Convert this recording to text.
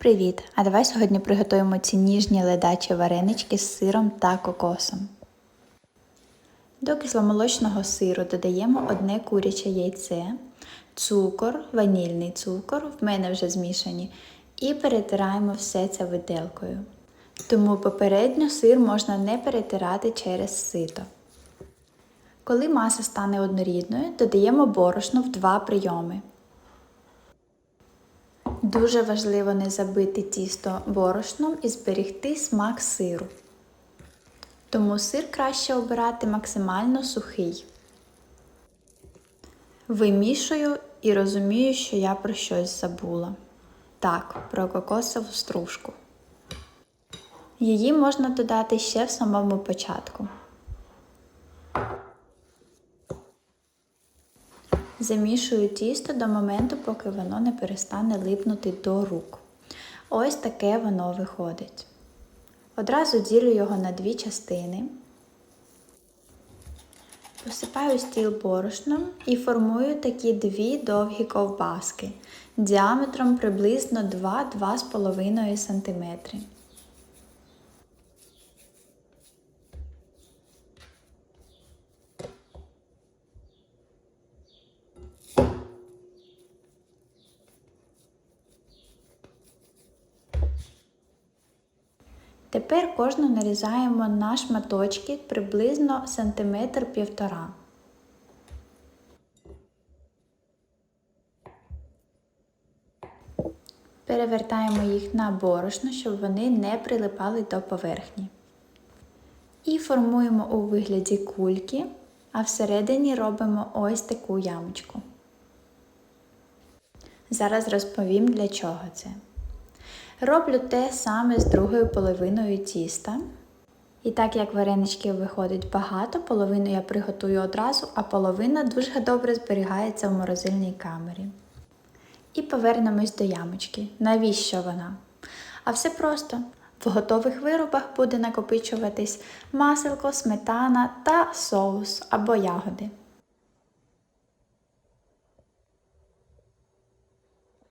Привіт! А давай сьогодні приготуємо ці ніжні ледачі варенички з сиром та кокосом. До кисломолочного сиру додаємо одне куряче яйце, цукор, ванільний цукор, в мене вже змішані, і перетираємо все це виделкою. Тому попередньо сир можна не перетирати через сито. Коли маса стане однорідною, додаємо борошно в два прийоми. Дуже важливо не забити тісто борошном і зберегти смак сиру. Тому сир краще обирати максимально сухий. Вимішую і розумію, що я про щось забула. Так, про кокосову стружку. Її можна додати ще в самому початку. Замішую тісто до моменту, поки воно не перестане липнути до рук. Ось таке воно виходить. Одразу ділю його на дві частини. Посипаю стіл борошном і формую такі дві довгі ковбаски діаметром приблизно 2-2,5 см. Тепер кожну нарізаємо на шматочки приблизно сантиметр півтора. Перевертаємо їх на борошно, щоб вони не прилипали до поверхні. І формуємо у вигляді кульки, а всередині робимо ось таку ямочку. Зараз розповім для чого це. Роблю те саме з другою половиною тіста. І так як вареничків виходить багато, половину я приготую одразу, а половина дуже добре зберігається в морозильній камері. І повернемось до ямочки. Навіщо вона? А все просто. В готових виробах буде накопичуватись маселко, сметана та соус або ягоди.